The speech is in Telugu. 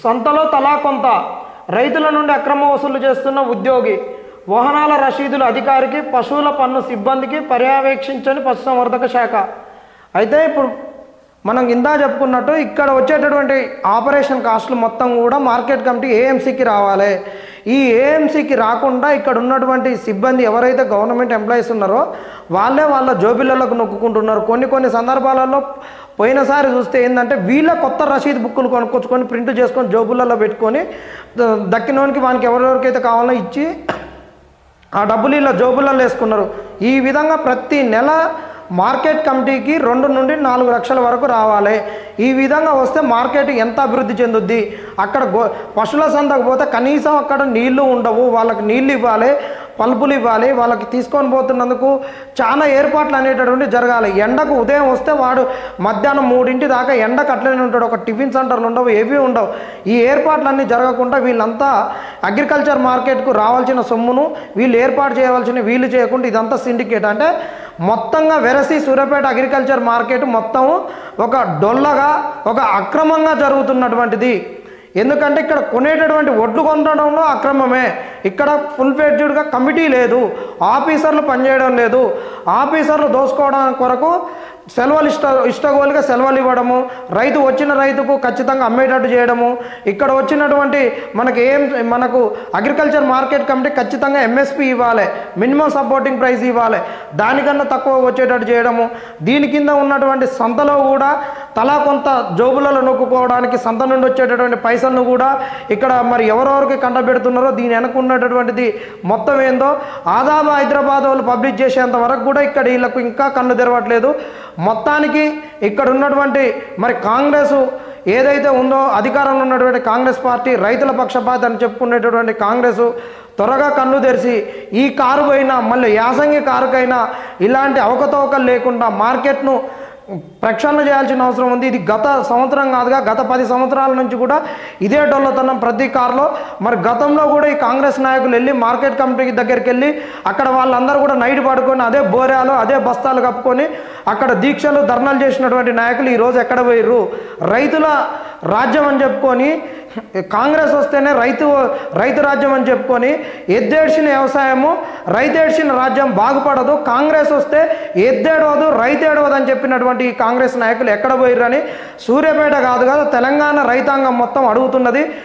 సంతలో తలా కొంత రైతుల నుండి అక్రమ వసూలు చేస్తున్న ఉద్యోగి వాహనాల రసీదులు అధికారికి పశువుల పన్ను సిబ్బందికి పర్యవేక్షించని పశుసంవర్ధక శాఖ. అయితే ఇప్పుడు మనం ఇందా చెప్పుకున్నట్టు ఇక్కడ వచ్చేటటువంటి ఆపరేషన్ కాస్టులు మొత్తం కూడా మార్కెట్ కమిటీ ఏఎంసీకి రావాలి. ఈ ఏఎంసీకి రాకుండా ఇక్కడ ఉన్నటువంటి సిబ్బంది ఎవరైతే గవర్నమెంట్ ఎంప్లాయీస్ ఉన్నారో వాళ్ళే వాళ్ళ జోబిళ్ళకు నొక్కుంటున్నారు కొన్ని కొన్ని సందర్భాలలో పోయినసారి చూస్తే ఏంటంటే వీళ్ళ కొత్త రసీదు బుక్కులు కొనుక్కొచ్చుకొని ప్రింట్ చేసుకొని జోబులలో పెట్టుకొని దక్కినోనికి వానికి ఎవరెవరికైతే కావాలో ఇచ్చి ఆ డబ్బులు ఇలా జోబులలో వేసుకున్నారు. ఈ విధంగా ప్రతి నెల మార్కెట్ కమిటీకి రెండు నుండి నాలుగు లక్షల వరకు రావాలి. ఈ విధంగా వస్తే మార్కెట్ ఎంత అభివృద్ధి చెందుద్ది? అక్కడ గో పశువుల సంతకు పోతే కనీసం అక్కడ నీళ్ళు ఉండవు. వాళ్ళకి నీళ్ళు ఇవ్వాలి పల్పులు ఇవ్వాలి. వాళ్ళకి తీసుకొని పోతున్నందుకు చాలా ఏర్పాట్లు అనేటటువంటి జరగాలి. ఎండకు ఉదయం వస్తే వాడు మధ్యాహ్నం మూడింటి దాకా ఎండకు అట్లనే ఉంటాడు. ఒక టిఫిన్ సెంటర్లు ఉండవు ఏవి ఉండవు. ఈ ఏర్పాట్లన్నీ జరగకుండా వీళ్ళంతా అగ్రికల్చర్ మార్కెట్కు రావాల్సిన సొమ్మును వీళ్ళు ఏర్పాటు చేయవలసిన వీళ్ళు చేయకుండా ఇదంతా సిండికేట్. అంటే మొత్తంగా వెరసి సూర్యాపేట అగ్రికల్చర్ మార్కెట్ మొత్తం ఒక డొల్లగా ఒక అక్రమంగా జరుగుతున్నటువంటిది. ఎందుకంటే ఇక్కడ కొనేటటువంటి ఒడ్లు కొనడంలో అక్రమమే. ఇక్కడ ఫుల్ ఫెడ్జ్డ్గా కమిటీ లేదు. ఆఫీసర్లు పనిచేయడం లేదు. ఆఫీసర్లు దోసుకోవడం కొరకు సెలవులు ఇష్ట ఇష్టగోలుగా సెలవులు ఇవ్వడము రైతు వచ్చిన రైతుకు ఖచ్చితంగా అమ్మేటట్టు చేయడము ఇక్కడ వచ్చినటువంటి మనకి ఏం మనకు అగ్రికల్చర్ మార్కెట్ కమిటీ ఖచ్చితంగా ఎంఎస్పి ఇవ్వాలి మినిమం సపోర్టింగ్ ప్రైస్ ఇవ్వాలి దానికన్నా తక్కువ వచ్చేటట్టు చేయడము దీని కింద ఉన్నటువంటి సంతలో కూడా తలా కొంత జోబులలో నొక్కుకోవడానికి సంత నుండి వచ్చేటటువంటి పైసలను కూడా ఇక్కడ మరి ఎవరెవరికి కంటబెడుతున్నారో దీని వెనక ఉన్నటువంటిది మొత్తం ఏందో ఆదాబా హైదరాబాద్ వాళ్ళు పబ్లిష్ చేసేంత వరకు కూడా ఇక్కడ వీళ్ళకు ఇంకా కన్ను తెరవట్లేదు. మొత్తానికి ఇక్కడ ఉన్నటువంటి మరి కాంగ్రెస్ ఏదైతే ఉందో అధికారంలో ఉన్నటువంటి కాంగ్రెస్ పార్టీ రైతుల పక్షపాత అని చెప్పుకునేటటువంటి కాంగ్రెస్ త్వరగా కన్ను తెరిచి ఈ కారు పోయినా మళ్ళీ యాసంగి కారుకైనా ఇలాంటి అవకతవకలు లేకుండా మార్కెట్ను ప్రక్షాళన చేయాల్సిన అవసరం ఉంది. ఇది గత సంవత్సరం కాదుగా గత పది సంవత్సరాల నుంచి కూడా ఇదే డొల్లతనం ప్రతి కారులో. మరి గతంలో కూడా ఈ కాంగ్రెస్ నాయకులు వెళ్ళి మార్కెట్ కమిటీ దగ్గరికి వెళ్ళి అక్కడ వాళ్ళందరూ కూడా నైట్ పడుకొని అదే బోరాలు అదే బస్తాలు కప్పుకొని అక్కడ దీక్షలు ధర్నాలు చేసినటువంటి నాయకులు ఈరోజు ఎక్కడ పోయిర్రు? రైతుల రాజ్యం అని చెప్పుకొని కాంగ్రెస్ వస్తేనే రైతు రైతు రాజ్యం అని చెప్పుకొని ఎద్దేడ్చిన వ్యవసాయము రైతేడ్చిన రాజ్యం బాగుపడదు కాంగ్రెస్ వస్తే ఎద్దేడవదు రైతేడవదు అని చెప్పినటువంటి కాంగ్రెస్ నాయకులు ఎక్కడ పోయిర్రని సూర్యాపేట కాదు కదా తెలంగాణ రైతాంగం మొత్తం అడుగుతున్నది.